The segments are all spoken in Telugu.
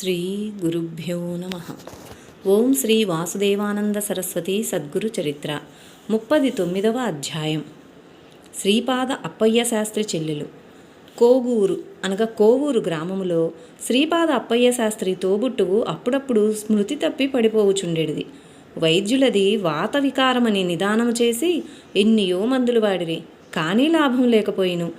శ్రీ గురుభ్యో నమ. ఓం శ్రీ వాసుదేవానంద సరస్వతి సద్గురు చరిత్ర ముప్పది తొమ్మిదవ అధ్యాయం. శ్రీపాద అప్పయ్య శాస్త్రి చెల్లెలు. కోగూరు అనగా కోవూరు గ్రామములో శ్రీపాద అప్పయ్య శాస్త్రి తోబుట్టువు అప్పుడప్పుడు స్మృతి తప్పి పడిపోవుచుండేది వైద్యులది వాత వికారమని నిదానము చేసి ఎన్నియో మందులు వాడిరి. కానీ లాభం లేకపోయిను.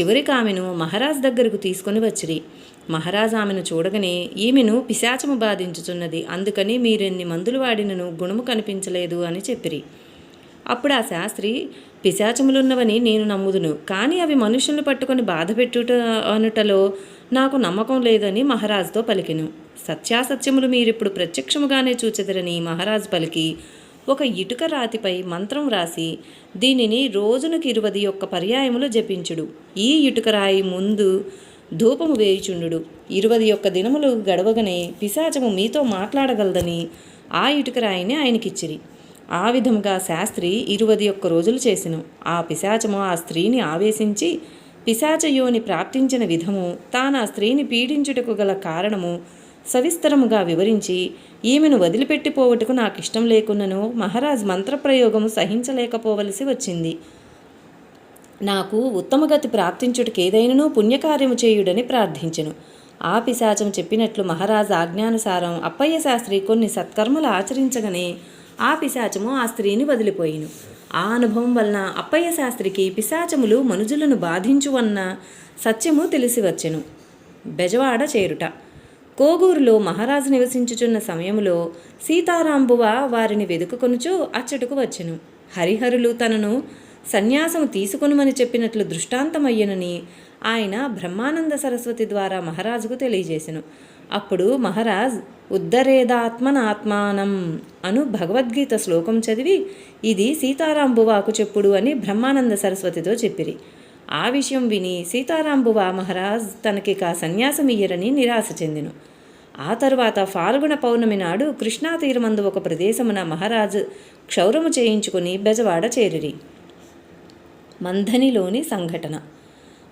చివరికి ఆమెను మహారాజ్ దగ్గరకు తీసుకొని వచ్చిరి. మహారాజ్ ఆమెను చూడగానే ఈమెను పిశాచము బాధించుచున్నది. అందుకని మీరెన్ని మందులు వాడినను గుణము కనిపించలేదు అని చెప్పిరి. అప్పుడు ఆ శాస్త్రి పిశాచములున్నవని నేను నమ్ముదును. కానీ అవి మనుషులను పట్టుకొని బాధ పెట్టుట అనుటలో నాకు నమ్మకం లేదని మహారాజుతో పలికెను. సత్యాసత్యములు మీరిప్పుడు ప్రత్యక్షముగానే చూచెదరని మహారాజు పలికి ఒక ఇటుక రాతిపై మంత్రం రాసి దీనిని రోజునకి ఇరువది ఒక్క పర్యాయములు జపించుడు. ఈ ఇటుక రాయి ముందు ధూపము వేయుచుండు ఇరువది ఒక్క దినములు గడవగనే పిశాచము మీతో మాట్లాడగలదని ఆ ఇటుకరాయిని ఆయనకిచ్చిరి. ఆ విధముగా శాస్త్రి ఇరువది ఒక్క రోజులు చేసెను. ఆ పిశాచము ఆ స్త్రీని ఆవేశించి పిశాచయోని ప్రాప్తించిన విధము తాను ఆ స్త్రీని పీడించుటకు గల కారణము సవిస్తరముగా వివరించి ఈమెను వదిలిపెట్టిపోవటకు నాకు ఇష్టం లేకున్నను మహారాజ్ మంత్రప్రయోగము సహించలేకపోవలసి వచ్చింది. నాకు ఉత్తమగతి ప్రాప్తించుటకు ఏదైనను పుణ్యకార్యము చేయుడని ప్రార్థించెను. ఆ పిశాచం చెప్పినట్లు మహారాజు ఆజ్ఞానుసారం అప్పయ్య శాస్త్రి కొన్ని సత్కర్మలు ఆచరించగానే ఆ పిశాచము ఆ స్త్రీని వదిలిపోయిను. ఆ అనుభవం వలన అప్పయ్య శాస్త్రికి పిశాచములు మనుజులను బాధించువన్న సత్యము తెలిసి వచ్చెను బెజవాడ చేరుట. కోగూరులో మహారాజు నివసించుచున్న సమయంలో సీతారాంబువ వారిని వెదుకుకొనుచు అచ్చటకు వచ్చెను. హరిహరులు తనను సన్యాసము తీసుకొనుమని చెప్పినట్లు దృష్టాంతమయ్యనని ఆయన బ్రహ్మానంద సరస్వతి ద్వారా మహారాజుకు తెలియజేసెను. అప్పుడు మహారాజ్ ఉద్దరేదాత్మనాత్మానం అను భగవద్గీత శ్లోకం చదివి ఇది సీతారాంబువాకు చెప్పుడు అని బ్రహ్మానంద సరస్వతితో చెప్పిరి. ఆ విషయం విని సీతారాంబువా మహారాజ్ తనకిక సన్యాసం ఇయ్యరని నిరాశ చెందెను. ఆ తరువాత ఫాల్గుణ పౌర్ణమి నాడు కృష్ణా తీరమందు ఒక ప్రదేశమున మహారాజు క్షౌరము చేయించుకుని బెజవాడ చేరిరి. మంధనిలోని సంఘటన.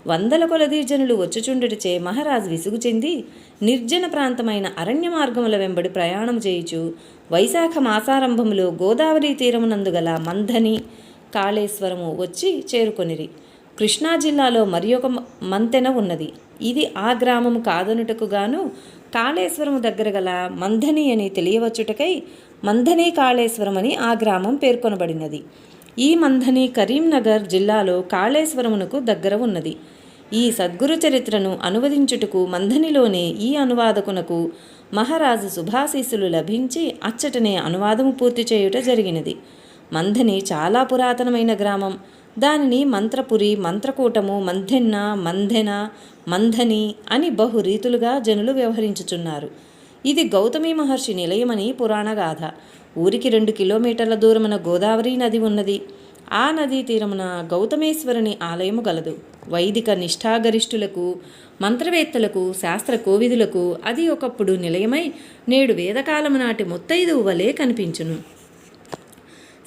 వందల కొలది జనులు వచ్చుచుండుటచే మహారాజు విసుగు చెంది నిర్జన ప్రాంతమైన అరణ్య మార్గముల వెంబడి ప్రయాణం చేయుచు వైశాఖ మాసారంభములో గోదావరి తీరమునందు గల మంధని కాళేశ్వరము వచ్చి చేరుకొనిరి. కృష్ణా జిల్లాలో మరి ఒక మంతెన ఉన్నది. ఇది ఆ గ్రామము కాదనుటకు గాను కాళేశ్వరము దగ్గర గల మంధని అని తెలియవచ్చుటకై మంధని కాళేశ్వరం అని ఆ గ్రామం పేర్కొనబడినది. ఈ మంథని కరీంనగర్ జిల్లాలో కాళేశ్వరమునకు దగ్గర ఉన్నది. ఈ సద్గురు చరిత్రను అనువదించుటకు మంథనిలోనే ఈ అనువాదకునకు మహారాజు శుభాశీస్సులు లభించి అచ్చటనే అనువాదము పూర్తి చేయుట జరిగినది. మంథని చాలా పురాతనమైన గ్రామం. దానిని మంత్రపురి మంత్రకూటము మంథెన్న మంథెన మంథని అని బహు రీతులుగా జనులు వ్యవహరించుచున్నారు. ఇది గౌతమి మహర్షి నిలయమని పురాణగాథ. ఊరికి రెండు కిలోమీటర్ల దూరమున గోదావరి నది ఉన్నది. ఆ నదీ తీరమున గౌతమేశ్వరుని ఆలయము గలదు. వైదిక నిష్ఠాగరిష్ఠులకు మంత్రవేత్తలకు శాస్త్ర కోవిదులకు అది ఒకప్పుడు నిలయమై నేడు వేదకాలము నాటి ముత్తైదు వలె కనిపించును.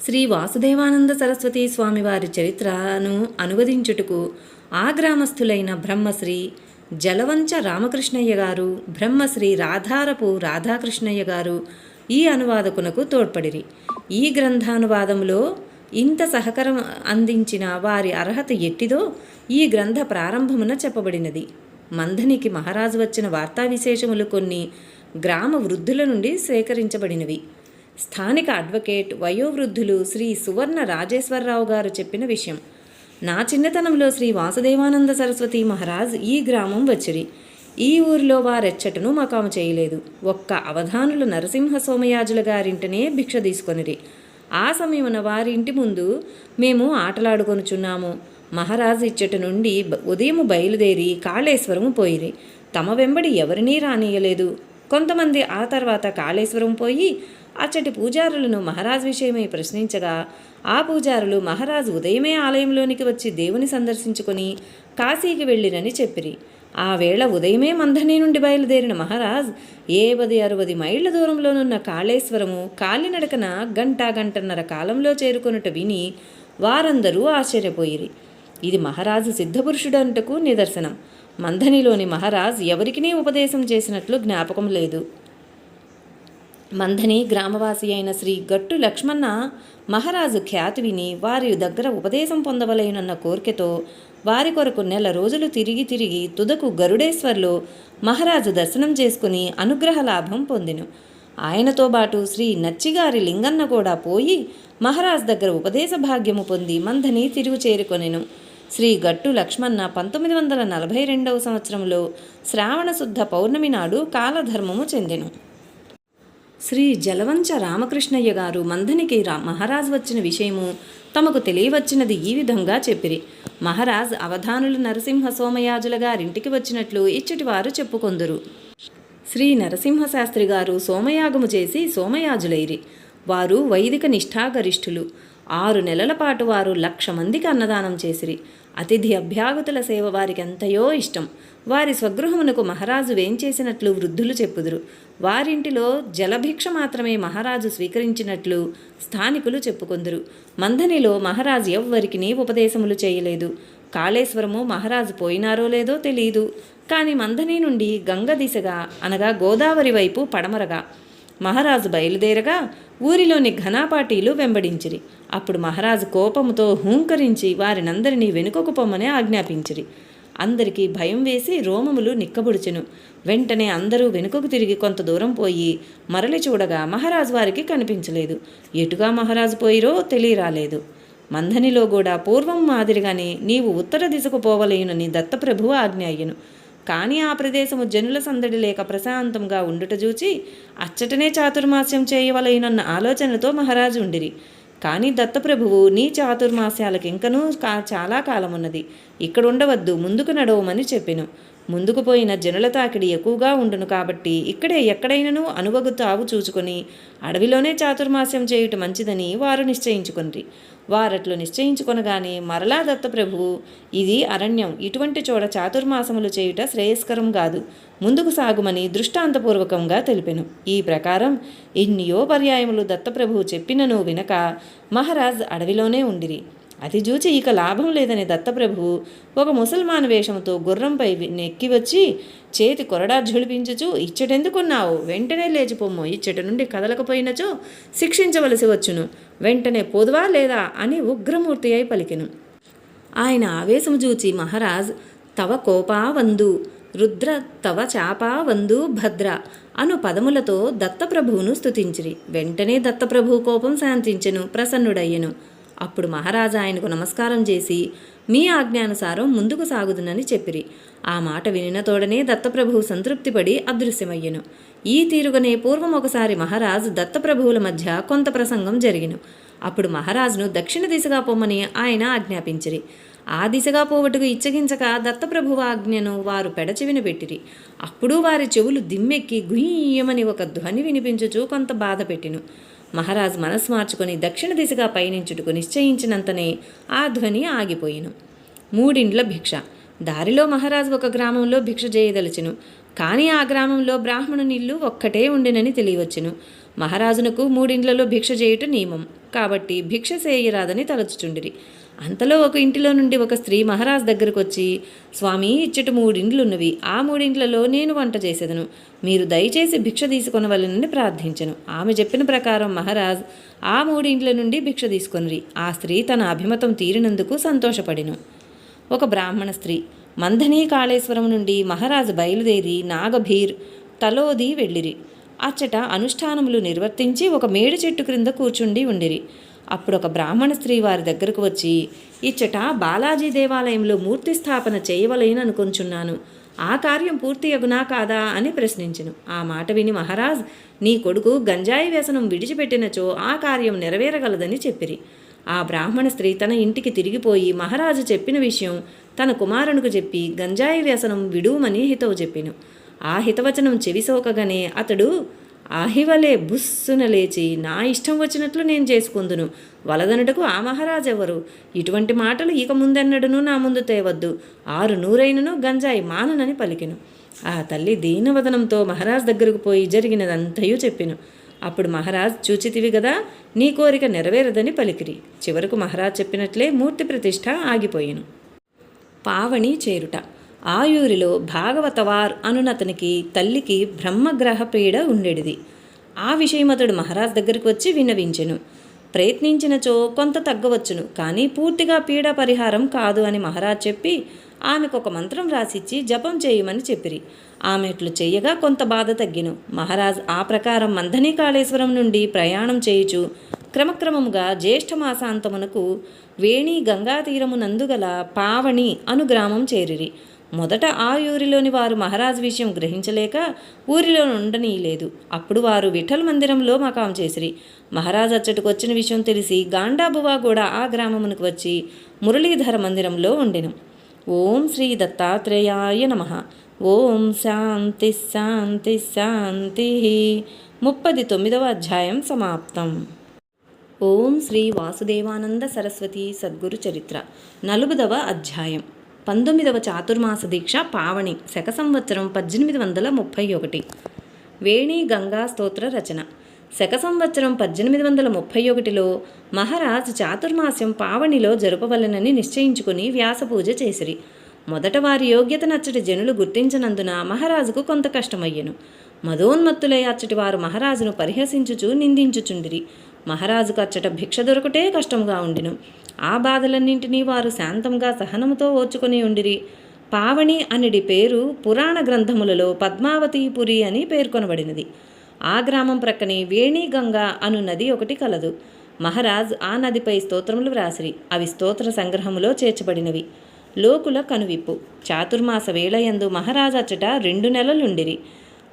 శ్రీ వాసుదేవానంద సరస్వతి స్వామివారి చరిత్రను అనువదించుటకు ఆ గ్రామస్థులైన బ్రహ్మశ్రీ జలవంచ రామకృష్ణయ్య గారు బ్రహ్మశ్రీ రాధారపు రాధాకృష్ణయ్య గారు ఈ అనువాదకునకు తోడ్పడిరి. ఈ గ్రంథానువాదంలో ఇంత సహకారం అందించిన వారి అర్హత ఎట్టిదో ఈ గ్రంథ ప్రారంభమున చెప్పబడినది. మంధనికి మహారాజు వచ్చిన వార్తా విశేషములు కొన్ని గ్రామ వృద్ధుల నుండి సేకరించబడినవి. స్థానిక అడ్వకేట్ వయోవృద్ధులు శ్రీ సువర్ణ రాజేశ్వరరావు గారు చెప్పిన విషయం. నా చిన్నతనంలో శ్రీ వాసుదేవానంద సరస్వతి మహారాజ్ ఈ గ్రామం వచ్చిరి. ఈ ఊరిలో వారెచ్చటను మకాము చేయలేదు. ఒక్క అవధానులు నరసింహ సోమయాజుల గారింటనే భిక్ష తీసుకొనిరి. ఆ సమయమున వారి ఇంటి ముందు మేము ఆటలాడుకొనుచున్నాము. మహారాజు ఇచ్చట నుండి ఉదయం బయలుదేరి కాళేశ్వరము పోయిరి. తమ వెంబడి ఎవరినీ రానియలేదు కొంతమంది ఆ తర్వాత కాళేశ్వరం పోయి అచ్చటి పూజారులను మహారాజు విషయమై ప్రశ్నించగా ఆ పూజారులు మహారాజు ఉదయమే ఆలయంలోనికి వచ్చి దేవుని సందర్శించుకొని కాశీకి వెళ్ళిరని చెప్పిరి. ఆ వేళ ఉదయమే మంధని నుండి బయలుదేరిన మహారాజ్ ఏవది అరవది మైళ్ళ దూరంలోనున్న కాళేశ్వరము కాలినడకన గంట గంటన్నర కాలంలో చేరుకొనుట విని వారందరూ ఆశ్చర్యపోయిరి. ఇది మహారాజు సిద్ధపురుషుడంటకు నిదర్శనం. మంధనిలోని మహారాజ్ ఎవరికినే ఉపదేశం చేసినట్లు జ్ఞాపకం లేదు. మంధని గ్రామవాసి అయిన శ్రీ గట్టు లక్ష్మణ మహారాజు ఖ్యాతి విని వారి దగ్గర ఉపదేశం పొందవలేనన్న కోరికతో వారి కొరకు నెల రోజులు తిరిగి తిరిగి తుదకు గరుడేశ్వర్లో మహారాజు దర్శనం చేసుకుని అనుగ్రహ లాభం పొందెను. ఆయనతో పాటు శ్రీ నచ్చిగారి లింగన్న కూడా పోయి మహారాజ్ దగ్గర ఉపదేశ భాగ్యము పొంది మందని తిరుగు చేరుకొనెను. శ్రీ గట్టు లక్ష్మణ పంతొమ్మిది వందల నలభై రెండవ సంవత్సరంలో శ్రావణశుద్ధ పౌర్ణమి నాడు కాలధర్మము చెందెను. శ్రీ జలవంచ రామకృష్ణయ్య గారు మంధనికి రా మహారాజ్ వచ్చిన విషయము తమకు తెలియవచ్చినది ఈ విధంగా చెప్పిరి. మహారాజ్ అవధానులు నరసింహ సోమయాజుల గారింటికి వచ్చినట్లు ఇచ్చటివారు చెప్పుకొందురు. శ్రీ నరసింహశాస్త్రి గారు సోమయాగము చేసి సోమయాజులైరి. వారు వైదిక నిష్ఠాగరిష్ఠులు. ఆరు నెలల పాటు వారు లక్ష మందికి అన్నదానం చేసిరి. అతిథి అభ్యాగతుల సేవ వారికి ఎంతయో ఇష్టం. వారి స్వగృహమునకు మహారాజు వేంచేసినట్లు వృద్ధులు చెప్పుదురు. వారింటిలో జలభిక్ష మాత్రమే మహారాజు స్వీకరించినట్లు స్థానికులు చెప్పుకొందురు. మందనిలో మహారాజు ఎవ్వరికి ఉపదేశములు చేయలేదు. కాళేశ్వరము మహారాజు పోయినారో లేదో తెలియదు కానీ మందని నుండి గంగ దిశగా అనగా గోదావరి వైపు పడమరగా. మహారాజు బయలుదేరగా ఊరిలోని ఘనాపాటీలు వెంబడించిరి. అప్పుడు మహారాజు కోపముతో హూంకరించి వారినందరినీ వెనుకకు పొమ్మని ఆజ్ఞాపించిరి. అందరికీ భయం వేసి రోమములు నిక్కబుడిచెను. వెంటనే అందరూ వెనుకకు తిరిగి కొంత దూరం పోయి మరలి చూడగా మహారాజు వారికి కనిపించలేదు. ఎటుగా మహారాజు పోయిరో తెలియరాలేదు. మంధనిలో కూడా పూర్వం మాదిరిగానే నీవు ఉత్తర దిశకు పోవలేనని దత్తప్రభువు ఆజ్ఞ అయ్యను. కానీ ఆ ప్రదేశము జనుల సందడి లేక ప్రశాంతంగా ఉండుట చూచి అచ్చటనే చాతుర్మాస్యం చేయవలైనన్న ఆలోచనతో మహారాజు ఉండిరి. కానీ దత్తప్రభువు నీ చాతుర్మాస్యాలకు ఇంకనూ కా చాలా కాలమున్నది. ఇక్కడ ఉండవద్దు ముందుకు నడవమని చెప్పెను. ముందుకు పోయిన జనుల తాకిడి ఎక్కువగా ఉండును కాబట్టి ఇక్కడే ఎక్కడైనను అనువగు తావు చూచుకొని అడవిలోనే చాతుర్మాస్యం చేయుట మంచిదని వారు నిశ్చయించుకుని వారట్లు నిశ్చయించుకొనగానే మరలా దత్తప్రభువు ఇది అరణ్యం. ఇటువంటి చోట చాతుర్మాసములు చేయుట శ్రేయస్కరం కాదు. ముందుకు సాగుమని దృష్టాంతపూర్వకంగా తెలిపెను. ఈ ప్రకారం ఎన్నియో పర్యాయములు దత్తప్రభువు చెప్పినను వినక మహారాజ్ అడవిలోనే ఉండిరి. అది చూచి ఇక లాభం లేదని దత్తప్రభువు ఒక ముసల్మాన్ వేషంతో గుర్రంపై నెక్కి వచ్చి చేతి కొరడా ఝుళిపించుచు ఇచ్చటెందుకున్నావు? వెంటనే లేచిపోమ్ము. ఇచ్చట నుండి కదలకపోయినచో శిక్షించవలసి వచ్చును. వెంటనే పోదువా లేదా? అని ఉగ్రమూర్తి అయి పలికెను. ఆయన ఆవేశము చూచి మహారాజ్ తవ కోపా వందు రుద్ర తవ చాపా వందు భద్ర అను పదములతో దత్తప్రభువును స్తుతించిరి. వెంటనే దత్తప్రభు కోపం శాంతించెను ప్రసన్నుడయ్యెను. అప్పుడు మహారాజా ఆయనకు నమస్కారం చేసి మీ ఆజ్ఞానుసారం ముందుకు సాగుదునని చెప్పిరి. ఆ మాట వినిన తోడనే దత్తప్రభువు సంతృప్తిపడి అదృశ్యమయ్యను. ఈ తీరుగనే పూర్వం ఒకసారి మహారాజు దత్తప్రభువుల మధ్య కొంత ప్రసంగం జరిగిను. అప్పుడు మహారాజును దక్షిణ దిశగా పొమ్మని ఆయన ఆజ్ఞాపించిరి. ఆ దిశగా పోవటకు ఇచ్చగించక దత్తప్రభువ ఆజ్ఞను వారు పెడచెవిన పెట్టిరి. అప్పుడు వారి చెవులు దిమ్మెక్కి గుయ్యమని ఒక ధ్వని వినిపించుచు కొంత బాధ పెట్టిను. మహారాజు మనసు మార్చుకొని దక్షిణ దిశగా పయనించుటకు నిశ్చయించినంతనే ఆ ధ్వని ఆగిపోయిను. మూడిండ్ల భిక్ష. దారిలో మహారాజు ఒక గ్రామంలో భిక్ష చేయదలచెను కానీ ఆ గ్రామంలో బ్రాహ్మణుని ఇల్లు ఒక్కటే ఉండినని తెలియవచ్చును. మహారాజునకు మూడిండ్లలో భిక్ష చేయుట నియమం. కాబట్టి భిక్ష చేయరాదని తలచుచుండిరి. అంతలో ఒక ఇంటిలో నుండి ఒక స్త్రీ మహారాజ్ దగ్గరకు వచ్చి స్వామి ఇచ్చట మూడిండ్లున్నవి. ఆ మూడింట్లలో నేను వంట చేసేదను. మీరు దయచేసి భిక్ష తీసుకొనవలనని ప్రార్థించను. ఆమె చెప్పిన ప్రకారం మహారాజ్ ఆ మూడింట్ల నుండి భిక్ష తీసుకొనిరి. ఆ స్త్రీ తన అభిమతం తీరినందుకు సంతోషపడిను. ఒక బ్రాహ్మణ స్త్రీ మంధనీ కాళేశ్వరం నుండి మహారాజు బయలుదేరి నాగభీర్ తలోది వెళ్ళిరి. అచ్చట అనుష్ఠానములు నిర్వర్తించి ఒక మేడి చెట్టు క్రింద కూర్చుండి ఉండిరి. అప్పుడు ఒక బ్రాహ్మణ స్త్రీ వారి దగ్గరకు వచ్చి ఇచ్చట బాలాజీ దేవాలయంలో మూర్తి స్థాపన చేయవలేననుకొంచున్నాను. ఆ కార్యం పూర్తి అగునా కాదా? అని ప్రశ్నించను. ఆ మాట విని మహారాజ్ నీ కొడుకు గంజాయి వ్యసనం విడిచిపెట్టినచో ఆ కార్యం నెరవేరగలదని చెప్పిరి. ఆ బ్రాహ్మణ స్త్రీ తన ఇంటికి తిరిగిపోయి మహారాజు చెప్పిన విషయం తన కుమారునికి చెప్పి గంజాయి వ్యసనం విడువమని హితవు చెప్పెను. ఆ హితవచనం చెవిసోకగానే అతడు ఆహివలే బుస్సున లేచి నా ఇష్టం వచ్చినట్లు నేను చేసుకుందును. వలదనుటకు ఆ మహారాజు ఎవరు ఇటువంటి మాటలు ఇక ముందెన్నడును నా ముందు తేవద్దు. ఆరు నూరైనను గంజాయి మాననని పలికెను. ఆ తల్లి దీనవదనంతో మహారాజ్ దగ్గరకు పోయి జరిగినదంతయూ చెప్పెను. అప్పుడు మహారాజ్ చూచితివి కదా నీ కోరిక నెరవేరదని పలికిరి. చివరకు మహారాజ్ చెప్పినట్లే మూర్తి ప్రతిష్ట ఆగిపోయాను. పావణి చేరుట ఆ భాగవతవార్ అనునతనికి తల్లికి బ్రహ్మగ్రహ పీడ ఉండేడిది. ఆ విషయం అతడు మహారాజ్ దగ్గరికి వచ్చి విన్నవించెను. ప్రయత్నించినచో కొంత తగ్గవచ్చును కానీ పూర్తిగా పీడ పరిహారం కాదు అని మహారాజ్ చెప్పి ఆమెకు ఒక మంత్రం రాసిచ్చి జపం చేయమని చెప్పిరి. ఆమె ఇట్లు చేయగా కొంత బాధ తగ్గిను. మహారాజ్ ఆ ప్రకారం మంధని కాళేశ్వరం నుండి ప్రయాణం చేయుచు క్రమక్రమముగా జ్యేష్ఠ మాసాంతమునకు వేణి గంగా తీరమునందుగల పావణి అను గ్రామం చేరిరి. మొదట ఆ ఊరిలోని వారు మహారాజ్ విషయం గ్రహించలేక ఊరిలో ఉండనీయలేదు. అప్పుడు వారు విఠల్ మందిరంలో మకాం చేసిరి. మహారాజ్ అచ్చటికి వచ్చిన విషయం తెలిసి గాండాబువా కూడా ఆ గ్రామమునకు వచ్చి మురళీధర మందిరంలో ఉండెను. ఓం శ్రీ దత్తాత్రేయాయ నమ. ఓం శాంతి శాంతి శాంతి. ముప్పది తొమ్మిదవ అధ్యాయం సమాప్తం. ఓం శ్రీ వాసుదేవానంద సరస్వతి సద్గురు చరిత్ర. నలుగుదవ అధ్యాయం. పంతొమ్మిదవ చాతుర్మాస దీక్ష పావణి శక సంవత్సరం పద్దెనిమిది వందల ముప్పై ఒకటి వేణి గంగా స్తోత్ర రచన. శక సంవత్సరం పద్దెనిమిది వందల ముప్పై ఒకటిలో మహారాజ్ చాతుర్మాస్యం పావణిలో జరుపవలెనని నిశ్చయించుకుని వ్యాసపూజ చేసిరి. మొదట వారి యోగ్యత నచ్చటి జనులు గుర్తించనందున మహారాజుకు కొంత కష్టమయ్యెను. మదోన్మత్తులై అచ్చటి వారు మహారాజును పరిహసించుచు నిందించుచుండిరి. మహారాజుకు అచ్చట భిక్ష దొరకటే కష్టంగా ఉండిను. ఆ బాధలన్నింటినీ వారు శాంతంగా సహనముతో ఓర్చుకొని ఉండిరి. పావణి అనిడి పేరు పురాణ గ్రంథములలో పద్మావతీపురి అని పేర్కొనబడినది. ఆ గ్రామం ప్రక్కనే వేణిగంగ అను నది ఒకటి కలదు. మహారాజ్ ఆ నదిపై స్తోత్రములు వ్రాసిరి. అవి స్తోత్ర సంగ్రహములో చేర్చబడినవి. లోకుల కనువిప్పు. చాతుర్మాస వేళయందు మహారాజు అచ్చట రెండు నెలలుండిరి.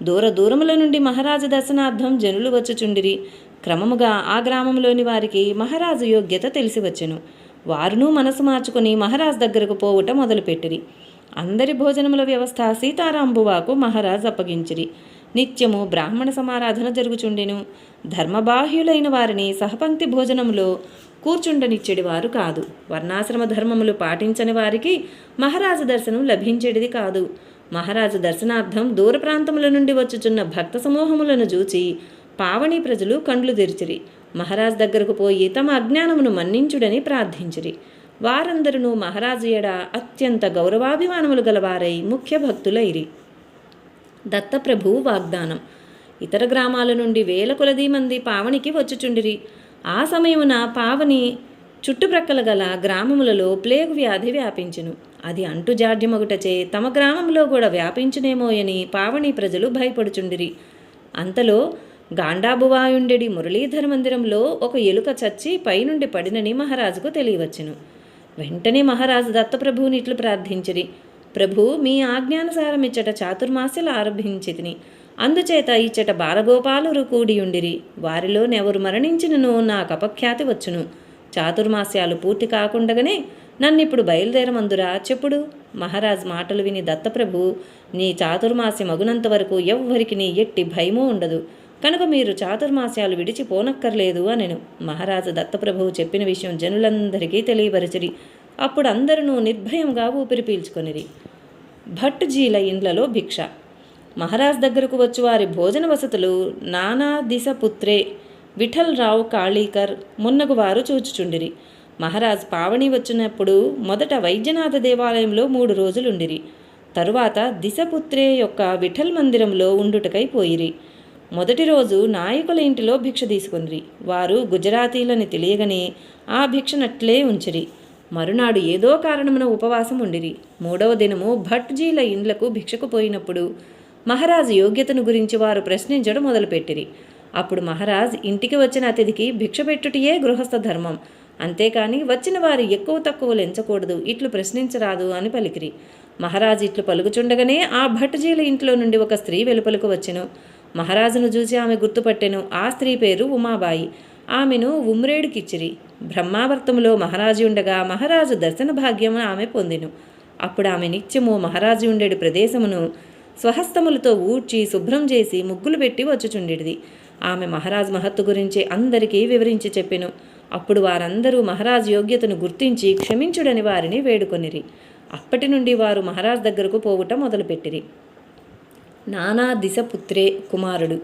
దూర దూరముల నుండి మహారాజు దర్శనార్థం జనులు వచ్చుచుండిరి. క్రమముగా ఆ గ్రామంలోని వారికి మహారాజు యోగ్యత తెలిసి వచ్చెను వారును మనసు మార్చుకుని మహారాజ్ దగ్గరకు పోవుట మొదలుపెట్టిరి. అందరి భోజనముల వ్యవస్థ సీతారాంబువాకు మహారాజ్ అప్పగించిరి. నిత్యము బ్రాహ్మణ సమారాధన జరుగుచుండెను. ధర్మబాహ్యులైన వారిని సహపంక్తి భోజనములో కూర్చుండనిచ్చేడి వారు కాదు. వర్ణాశ్రమ ధర్మములు పాటించని వారికి మహారాజు దర్శనం లభించేటిది కాదు. మహారాజు దర్శనార్థం దూర ప్రాంతముల నుండి వచ్చుచున్న భక్త సమూహములను చూచి పావని ప్రజలు కండ్లు తెరిచిరి. మహారాజ్ దగ్గరకు పోయి తమ అజ్ఞానమును మన్నించుడని ప్రార్థించిరి. వారందరూ మహారాజు ఎడ అత్యంత గౌరవాభిమానములు గలవారై ముఖ్య భక్తులైరి. దత్తప్రభు వాగ్దానం ఇతర గ్రామాల నుండి వేల కొలది మంది పావనికి వచ్చుచుండిరి. ఆ సమయమున పావని చుట్టుప్రక్కల గల గ్రామములలో ప్లేగు వ్యాధి వ్యాపించును. అది అంటుజాడ్యమగుటచే తమ గ్రామంలో కూడా వ్యాపించునేమోయని పావని ప్రజలు భయపడుచుండిరి. అంతలో గాండాబువాయుండెడి మురళీధర మందిరంలో ఒక ఎలుక చచ్చి పైనుండి పడినని మహారాజుకు తెలియవచ్చును. వెంటనే మహారాజు దత్తప్రభువుని ఇట్లు ప్రార్థించిరి. ప్రభు మీ ఆజ్ఞానుసారం ఇచ్చట చాతుర్మాస్యలు ఆరంభించితిని. అందుచేత ఇచ్చట బాలగోపాలురు కూడియుండిరి. వారిలో నెవరు మరణించినను నాకు అపఖ్యాతి వచ్చును. చాతుర్మాస్యాలు పూర్తి కాకుండగానే నన్నిప్పుడు బయలుదేరమందురా చెప్పుడు? మహారాజ్ మాటలు విని దత్తప్రభు నీ చాతుర్మాస్య మగునంత వరకు ఎవ్వరికి నీ ఎట్టి భయమూ ఉండదు. కనుక మీరు చాతుర్మాస్యాలు విడిచి పోనక్కర్లేదు అనెను. మహారాజు దత్తప్రభువు చెప్పిన విషయం జనులందరికీ తెలియపరిచిరి. అప్పుడు అందరూ నిర్భయంగా ఊపిరి పీల్చుకొనిరి. భట్జీల ఇండ్లలో భిక్ష. మహారాజ్ దగ్గరకు వచ్చి వారి భోజన వసతులు నానా దిశ పుత్రే. విఠల్ కాళీకర్ మున్నగు వారు చూచుచుండిరి. మహారాజ్ పావణి వచ్చినప్పుడు మొదట వైద్యనాథ దేవాలయంలో మూడు రోజులుండిరి. తరువాత దిశపుత్రే యొక్క విఠల్ మందిరంలో ఉండుటకై పోయిరి. మొదటి రోజు నాయకుల ఇంటిలో భిక్ష తీసుకుంది వారు గుజరాతీలని తెలియగని ఆ భిక్షనట్లే ఉంచిరి. మరునాడు ఏదో కారణమున ఉపవాసం ఉండిరి. మూడవ దినము భట్జీల ఇండ్లకు భిక్షకు పోయినప్పుడు మహారాజు యోగ్యతను గురించి వారు ప్రశ్నించడం మొదలుపెట్టిరి. అప్పుడు మహారాజ్ ఇంటికి వచ్చిన అతిథికి భిక్ష పెట్టుటయే గృహస్థ ధర్మం. అంతేకాని వచ్చిన వారు ఎక్కువ తక్కువ లెంచకూడదు ఇట్లు ప్రశ్నించరాదు అని పలికిరి. మహారాజు ఇట్లు పలుకుచుండగానే ఆ భట్జీల ఇంట్లో నుండి ఒక స్త్రీ వెలుపలకు వచ్చెను. మహారాజును చూసి ఆమె గుర్తుపట్టెను. ఆ స్త్రీ పేరు ఉమాబాయి. ఆమెను ఉమ్రేడుకిచ్చిరి. బ్రహ్మావర్తములో మహారాజు ఉండగా మహారాజు దర్శన భాగ్యము ఆమె పొందెను. అప్పుడు ఆమె నిత్యము మహారాజు ఉండేడు ప్రదేశమును స్వహస్తములతో ఊడ్చి శుభ్రం చేసి ముగ్గులు పెట్టి వచ్చుచుండేది ఆమె మహారాజ్ మహత్తు గురించి అందరికీ వివరించి చెప్పెను. అప్పుడు వారందరూ మహారాజ్ యోగ్యతను గుర్తించి క్షమించుడని వారిని వేడుకొనిరి. అప్పటి నుండి వారు మహారాజ్ దగ్గరకు పోవుట మొదలుపెట్టిరి. నానా దిశపుత్రే కుమారుడు.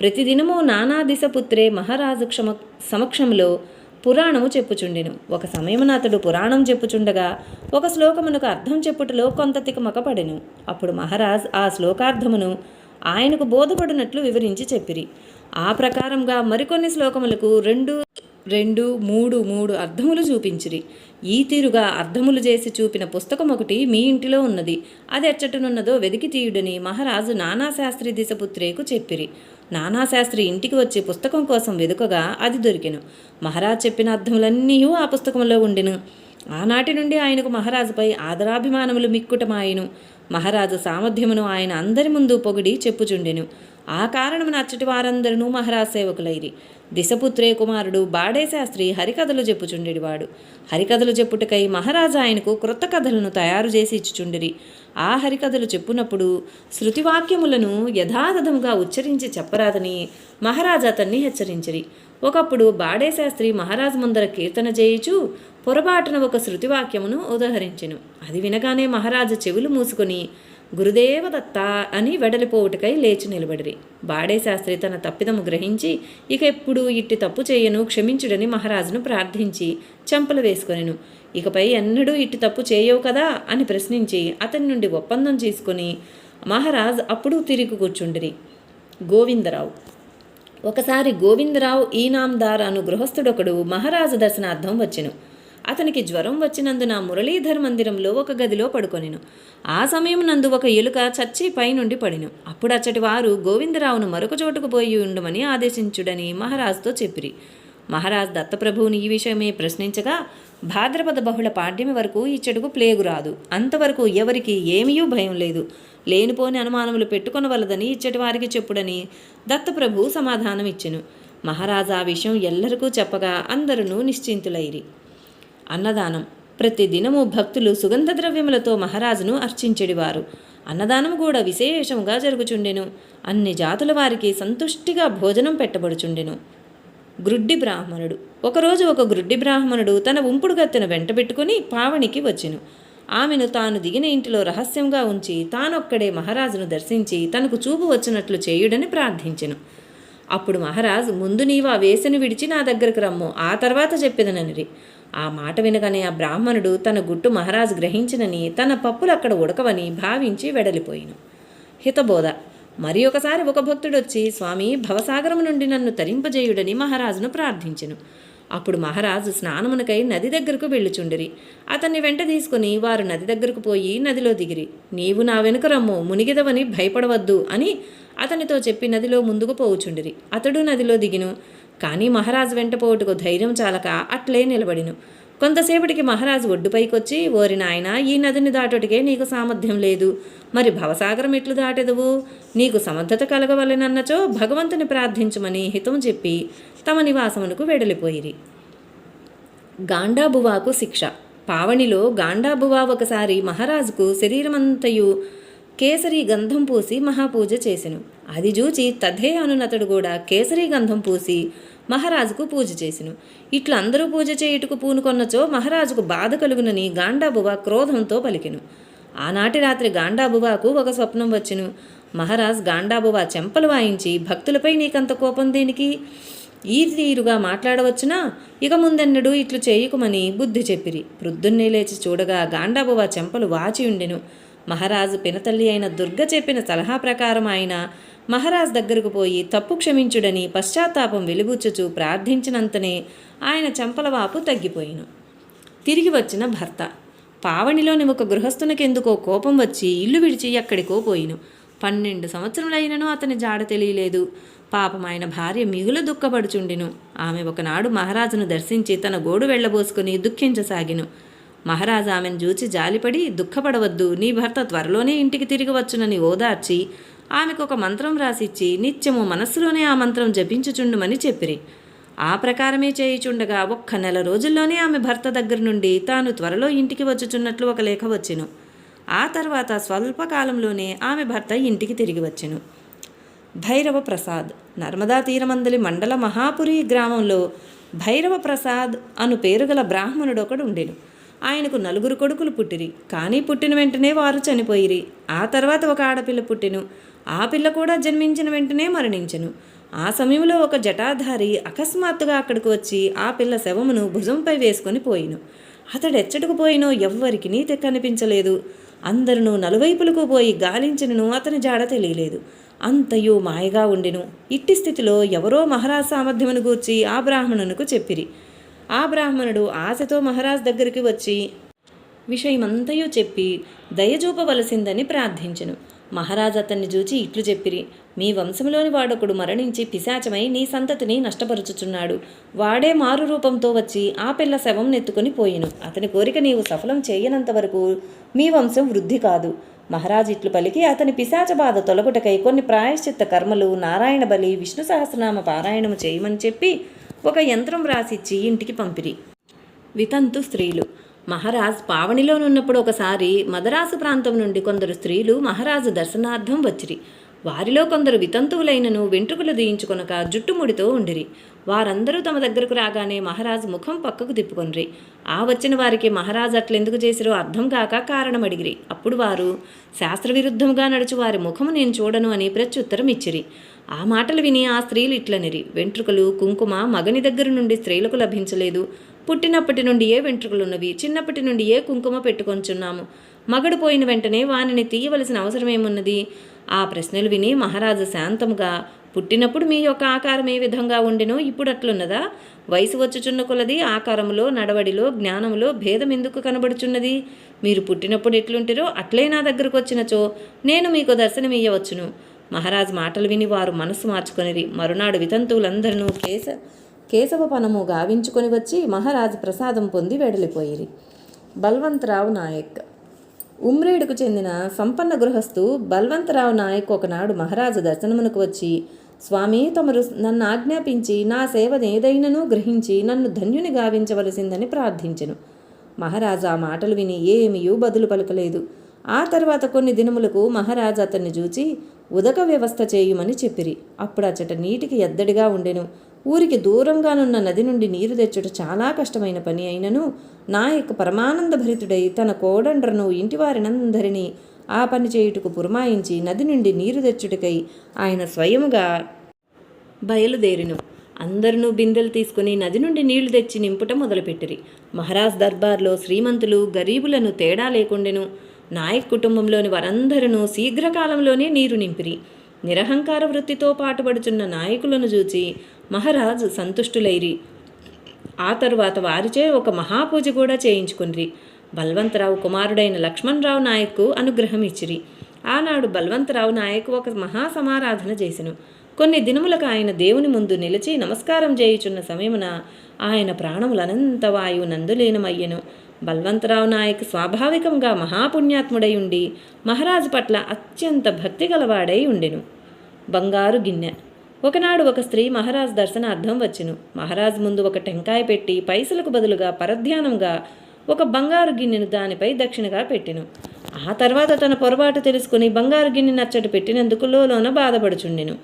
ప్రతిదినము నానా దిశపుత్రే మహారాజు క్షమ సమక్షంలో పురాణము చెప్పుచుండెను. ఒక సమయమున అతడు పురాణం చెప్పుచుండగా ఒక శ్లోకమునకు అర్థం చెప్పుటలో కొంత తికమకపడెను. అప్పుడు మహారాజ్ ఆ శ్లోకార్థమును ఆయనకు బోధపడినట్లు వివరించి చెప్పిరి. ఆ ప్రకారంగా మరికొన్ని శ్లోకములకు రెండు రెండు మూడు మూడు అర్థములు చూపించిరి. ఈ తీరుగా అర్థములు చేసి చూపిన పుస్తకం ఒకటి మీ ఇంటిలో ఉన్నది. అది ఎచ్చటనున్నదో వెదికి తీయుడని మహారాజు నానాశాస్త్రి దిశపుత్రేకు చెప్పిరి. నానాశాస్త్రి ఇంటికి వచ్చి పుస్తకం కోసం వెదుకగా అది దొరికెను. మహారాజు చెప్పిన అర్థములన్నీ ఆ పుస్తకంలో ఉండెను. ఆనాటి నుండి ఆయనకు మహారాజుపై ఆదరాభిమానములు మిక్కుటమాయెను. మహారాజు సామర్థ్యమును ఆయన అందరి ముందు పొగిడి చెప్పుచుండెను. ఆ కారణమున అచ్చటి వారందరూ మహారాజ్ సేవకులైరి. దిశపుత్రే కుమారుడు బాడే శాస్త్రి హరికథలు చెప్పుచుండెడివాడు. హరికథలు చెప్పుటకై మహారాజు ఆయనకు క్రొత్త కథలను తయారు చేసి ఇచ్చుచుండిరి. ఆ హరికథలు చెప్పునప్పుడు శృతివాక్యములను యథాతథముగా ఉచ్చరించి చెప్పరాదని మహారాజు అతన్ని హెచ్చరించిరి. ఒకప్పుడు బాడే శాస్త్రి మహారాజు ముందర కీర్తన చేయుచు పొరపాటున ఒక శృతివాక్యమును ఉదహరించెను. అది వినగానే మహారాజు చెవులు మూసుకొని గురుదేవదత్త అని వెడలిపోవుటకై లేచి నిలబడిరి. బాడే శాస్త్రి తన తప్పిదము గ్రహించి ఇక ఎప్పుడు ఇట్టి తప్పు చేయను క్షమించుడని మహారాజును ప్రార్థించి చెంపలు వేసుకొనెను. ఇకపై ఎన్నడూ ఇట్టి తప్పు చేయవు కదా అని ప్రశ్నించి అతని నుండి ఒప్పందం చేసుకుని మహారాజ్ అప్పుడు తిరిగి కూర్చుండిరి. గోవిందరావు. ఒకసారి గోవిందరావు ఈనాందార్ అను గృహస్థుడొకడు మహారాజు దర్శనార్థం వచ్చెను. అతనికి జ్వరం వచ్చినందున మురళీధర్ మందిరంలో ఒక గదిలో పడుకొనెను. ఆ సమయం నందు ఒక ఎలుక చచ్చి పైనుండి పడిను. అప్పుడు అచ్చటి వారు గోవిందరావును మరొక చోటుకు పోయి ఉండమని ఆదేశించుడని మహారాజుతో చెప్పిరి. మహారాజ్ దత్తప్రభువుని ఈ విషయమే ప్రశ్నించగా భాద్రపద బహుళ పాడ్యమి వరకు ఇచ్చటకు ప్లేగు రాదు. అంతవరకు ఎవరికి ఏమీయూ భయం లేదు. లేనిపోని అనుమానములు పెట్టుకొనవలదని ఇచ్చటి వారికి చెప్పుడని దత్తప్రభు సమాధానం ఇచ్చెను మహారాజా ఆ విషయం ఎల్లరికూ చెప్పగా అందరూ నిశ్చింతులైరి. అన్నదానం. ప్రతిదినము భక్తులు సుగంధ ద్రవ్యములతో మహారాజును అర్చించెడివారు. అన్నదానం కూడా విశేషముగా జరుగుచుండెను. అన్ని జాతుల వారికి సంతుష్టిగా భోజనం పెట్టబడుచుండెను. గ్రుడ్డి బ్రాహ్మణుడు. ఒకరోజు ఒక గ్రుడ్డి బ్రాహ్మణుడు తన ఉంపుడుగత్తెను వెంటబెట్టుకుని పావనికి వచ్చెను. ఆమెను తాను దిగిన ఇంటిలో రహస్యంగా ఉంచి తానొక్కడే మహారాజును దర్శించి తనకు చూపు వచ్చినట్లు చేయుడని ప్రార్థించెను. అప్పుడు మహారాజు ముందు నీవా ఆ వేసని విడిచి నా దగ్గరకు రమ్ము. ఆ తర్వాత చెప్పేదననిరి. ఆ మాట వినగానే ఆ బ్రాహ్మణుడు తన గుట్టు మహారాజు గ్రహించినని తన పప్పులు అక్కడ ఉడకవని భావించి వెడలిపోయిను. హితబోధ. మరి ఒకసారి ఒక భక్తుడొచ్చి స్వామి భవసాగరం నుండి నన్ను తరింపజేయుడని మహారాజును ప్రార్థించెను. అప్పుడు మహారాజు స్నానమునకై నది దగ్గరకు వెళ్ళుచుండిరి. అతన్ని వెంట తీసుకుని వారు నది దగ్గరకు పోయి నదిలో దిగిరి. నీవు నా వెనుక రమ్ము మునిగిదవని భయపడవద్దు అని అతనితో చెప్పి నదిలో ముందుకు పోవుచుండిరి. అతడు నదిలో దిగిను. కానీ మహారాజు వెంట పోటుకు ధైర్యం చాలక అట్లే నిలబడిను. కొంతసేపటికి మహారాజు ఒడ్డుపైకొచ్చి ఓరి నాయన ఈ నదిని దాటుటికే నీకు సామర్థ్యం లేదు. మరి భవసాగరం ఎట్లు దాటెదవు? నీకు సమర్థత కలగవలెనన్నచో భగవంతుని ప్రార్థించమని హితం చెప్పి తమ నివాసమునకు వెడలిపోయిరి. గాండాబువాకు శిక్ష. పావనిలో గాండాబువా ఒకసారి మహారాజుకు శరీరమంతయు కేసరి గంధం పూసి మహాపూజ చేసెను. అది చూచి తథే అనునతడు కూడా కేసరి గంధం పూసి మహారాజుకు పూజ చేసిను. ఇట్లా అందరూ పూజ చేయుటకు పూనుకొన్నచో మహారాజుకు బాధ కలుగునని గాండాబువ క్రోధంతో పలికెను. ఆనాటి రాత్రి గాండాబువాకు ఒక స్వప్నం వచ్చెను. మహారాజ్ గాండాబువ చెంపలు వాయించి భక్తులపై నీకంత కోపం దేనికి? ఈ తీరుగా మాట్లాడవచ్చునా? ఇక ముందెన్నడూ ఇట్లు చేయకుమని బుద్ధి చెప్పిరి. ప్రొద్దున్నే లేచి చూడగా గాండాబువ చెంపలు వాచి ఉండెను. మహారాజు పినతల్లి అయిన దుర్గ చెప్పిన సలహా ప్రకారం ఆయన మహారాజ్ దగ్గరకు పోయి తప్పు క్షమించుడని పశ్చాత్తాపం వెలుగుచ్చుచు ప్రార్థించినంతనే ఆయన చంపలవాపు తగ్గిపోయిను. తిరిగి వచ్చిన భర్త పావనిలోని ఒక గృహస్థునికెందుకో కోపం వచ్చి ఇల్లు విడిచి ఎక్కడికో పోయిను. పన్నెండు సంవత్సరములైనను అతని జాడ తెలియలేదు. పాపం ఆయన భార్య మిగులు దుఃఖపడుచుండెను. ఆమె ఒకనాడు మహారాజును దర్శించి తన గోడు వెళ్ళబోసుకుని దుఃఖించసాగిను. మహారాజు ఆమెను చూచి జాలిపడి దుఃఖపడవద్దు నీ భర్త త్వరలోనే ఇంటికి తిరిగి వచ్చునని ఓదార్చి ఆమెకు ఒక మంత్రం రాసిచ్చి నిత్యము మనస్సులోనే ఆ మంత్రం జపించుచుండుమని చెప్పిరి. ఆ ప్రకారమే చేయుచుండగా ఒక్క నెల రోజుల్లోనే ఆమె భర్త దగ్గర నుండి తాను త్వరలో ఇంటికి వచ్చుచున్నట్లు ఒక లేఖ వచ్చెను. ఆ తర్వాత స్వల్పకాలంలోనే ఆమె భర్త ఇంటికి తిరిగి వచ్చెను. భైరవ ప్రసాద్ నర్మదా తీరమందలి మండల మహాపురి గ్రామంలో భైరవ ప్రసాద్ అను పేరుగల బ్రాహ్మణుడు ఒకడు ఉండెను ఆయనకు నలుగురు కొడుకులు పుట్టిరి. కానీ పుట్టిన వెంటనే వారు చనిపోయిరి. ఆ తర్వాత ఒక ఆడపిల్ల పుట్టెను. ఆ పిల్ల కూడా జన్మించిన వెంటనే మరణించెను. ఆ సమయంలో ఒక జటాధారి అకస్మాత్తుగా అక్కడికి వచ్చి ఆ పిల్ల శవమును భుజంపై వేసుకొని పోయిను. అతడు ఎచ్చటకు పోయినో ఎవ్వరికి నీతి కనిపించలేదు. అందరును నలువైపులకు పోయి గాలించినను అతని జాడ తెలియలేదు. అంతయు మాయగా ఉండెను. ఇట్టి స్థితిలో ఎవరో మహారాజ్ సామర్థ్యమును గూర్చి ఆ బ్రాహ్మణునకు చెప్పిరి. ఆ బ్రాహ్మణుడు ఆశతో మహారాజ్ దగ్గరికి వచ్చి విషయమంతయు చెప్పి దయచూపవలసిందని ప్రార్థించెను. మహారాజు అతన్ని చూచి ఇట్లు చెప్పిరి. మీ వంశంలోని వాడొకడు మరణించి పిశాచమై నీ సంతతిని నష్టపరుచుచున్నాడు. వాడే మారు రూపంతో వచ్చి ఆ పిల్ల శవం నెత్తుకొని పోయిను. అతని కోరిక నీవు సఫలం చేయనంత వరకు మీ వంశం వృద్ధి కాదు. మహారాజు ఇట్లు పలికి అతని పిశాచ బాధ తొలగుటకై కొన్ని ప్రాయశ్చిత్త కర్మలు నారాయణ బలి విష్ణు సహస్రనామ పారాయణము చేయమని చెప్పి ఒక యంత్రం రాసిచ్చి ఇంటికి పంపిరి. వితంతు స్త్రీలు. మహారాజ్ పావనిలోనున్నప్పుడు ఒకసారి మదరాసు ప్రాంతం నుండి కొందరు స్త్రీలు మహారాజు దర్శనార్థం వచ్చిరి. వారిలో కొందరు వితంతువులైనను వెంట్రుకలు దీయించుకొనక జుట్టుముడితో ఉండిరి. వారందరూ తమ దగ్గరకు రాగానే మహారాజు ముఖం పక్కకు తిప్పుకొనిరి. ఆ వచ్చిన వారికి మహారాజు అట్లెందుకు చేసిరో అర్థం కాక కారణం అడిగిరి అప్పుడు వారు శాస్త్రవిరుద్ధంగా నడుచు వారి ముఖము నేను చూడను అని ప్రత్యుత్తరం ఇచ్చిరి ఆ మాటలు విని ఆ స్త్రీలు ఇట్లనిరి వెంట్రుకలు కుంకుమ మగని దగ్గర నుండి స్త్రీలకు లభించలేదు. పుట్టినప్పటి నుండి ఏ వెంట్రుకలున్నవి. చిన్నప్పటి నుండి ఏ కుంకుమ పెట్టుకొంచున్నాము. మగడు పోయిన వెంటనే వానిని తీయవలసిన అవసరమేమున్నది? ఆ ప్రశ్నలు విని మహారాజు శాంతముగా పుట్టినప్పుడు మీ యొక్క ఆకారం ఏ విధంగా ఉండెనో ఇప్పుడు అట్లున్నదా? వయసు వచ్చుచున్న కొలది ఆకారములో నడవడిలో జ్ఞానములో భేదం ఎందుకు కనబడుచున్నది? మీరు పుట్టినప్పుడు ఎట్లుంటారో అట్లే నా దగ్గరకు వచ్చినచో నేను మీకు దర్శనమియ్యవచ్చును. మహారాజు మాటలు విని వారు మనస్సు మార్చుకొనిరి. మరునాడు వితంతువులందరినూ కేశ కేశవ పనము గావించుకొని వచ్చి మహారాజు ప్రసాదం పొంది వెడలిపోయిరి. బల్వంతరావు నాయక్. ఉమ్రేడుకు చెందిన సంపన్న గృహస్థు బల్వంతరావు నాయక్ ఒకనాడు మహారాజు దర్శనమునకు వచ్చి స్వామి తమరు నన్ను ఆజ్ఞాపించి నా సేవనేదైనను గ్రహించి నన్ను ధన్యుని గావించవలసిందని ప్రార్థించెను. మహారాజు ఆ మాటలు విని ఏమియూ బదులు పలకలేదు. ఆ తర్వాత కొన్ని దినములకు మహారాజు అతన్ని చూచి ఉదక వ్యవస్థ చేయుమని చెప్పిరి. అప్పుడు అచ్చట నీటికి ఎద్దడిగా ఉండెను. ఊరికి దూరంగానున్న నది నుండి నీరు తెచ్చుట చాలా కష్టమైన పని అయినను. నాయక్ పరమానంద భరితుడై తన కోడండ్రను ఇంటివారినందరినీ ఆ పని చేయుటకు పురమాయించి నది నుండి నీరు తెచ్చుటకై ఆయన స్వయముగా బయలుదేరిను. అందరినూ బిందెలు తీసుకుని నది నుండి నీళ్ళు తెచ్చి నింపుట మొదలుపెట్టిరి. మహారాజ్ దర్బార్లో శ్రీమంతులు గరీబులను తేడా లేకుండెను. నాయక్ కుటుంబంలోని వారందరూ శీఘ్రకాలంలోనే నీరు నింపిరి. నిరహంకార వృత్తితో పాటుపడుచున్న నాయకులను చూచి మహారాజు సంతుష్టులైరి. ఆ తరువాత వారిచే ఒక మహాపూజ కూడా చేయించుకునిరి. బల్వంతరావు కుమారుడైన లక్ష్మణరావు నాయక్కు అనుగ్రహం ఇచ్చిరి. ఆనాడు బల్వంతరావు నాయక్ ఒక మహాసమారాధన చేసెను. కొన్ని దినములకు ఆయన దేవుని ముందు నిలిచి నమస్కారం చేయుచున్న సమయమున ఆయన ప్రాణములనంత వాయువు నందులీనమయ్యను. బల్వంతరావు నాయక్ స్వాభావికంగా మహాపుణ్యాత్ముడై ఉండి మహారాజు పట్ల అత్యంత భక్తి గలవాడై ఉండెను. బంగారు గిన్నె. ఒకనాడు ఒక స్త్రీ మహారాజ్ దర్శనార్థం వచ్చెను. మహారాజ్ ముందు ఒక టెంకాయ పెట్టి పైసలకు బదులుగా పరధ్యానంగా ఒక బంగారు గిన్నెను దానిపై దక్షిణగా పెట్టెను. ఆ తర్వాత తన పొరపాటు తెలుసుకుని బంగారు గిన్నె నచ్చట పెట్టినందుకు లోన బాధపడుచుండెను.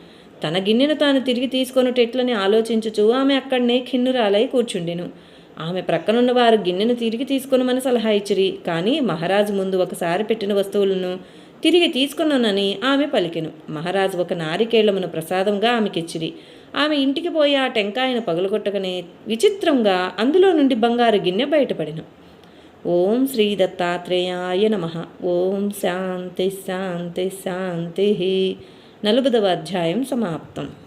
తన గిన్నెను తాను తిరిగి తీసుకొనుటెట్లని ఆలోచించుచు ఆమె అక్కడనే ఖిన్నురాలై కూర్చుండెను. ఆమె ప్రక్కనున్న వారు గిన్నెను తిరిగి తీసుకొనమని సలహా ఇచ్చిరి. కానీ మహారాజు ముందు ఒకసారి పెట్టిన వస్తువులను తిరిగి తీసుకున్నానని ఆమె పలికెను. మహారాజు ఒక నారికేళ్ళమును ప్రసాదంగా ఆమెకిచ్చిరి. ఆమె ఇంటికి పోయి ఆ టెంకాయను పగలగొట్టకనే విచిత్రంగా అందులో నుండి బంగారు గిన్నె బయటపడిన. ఓం శ్రీ దత్తాత్రేయాయ నమ. ఓం శాంతి శాంతి శాంతి. నలుబదవ అధ్యాయం సమాప్తం.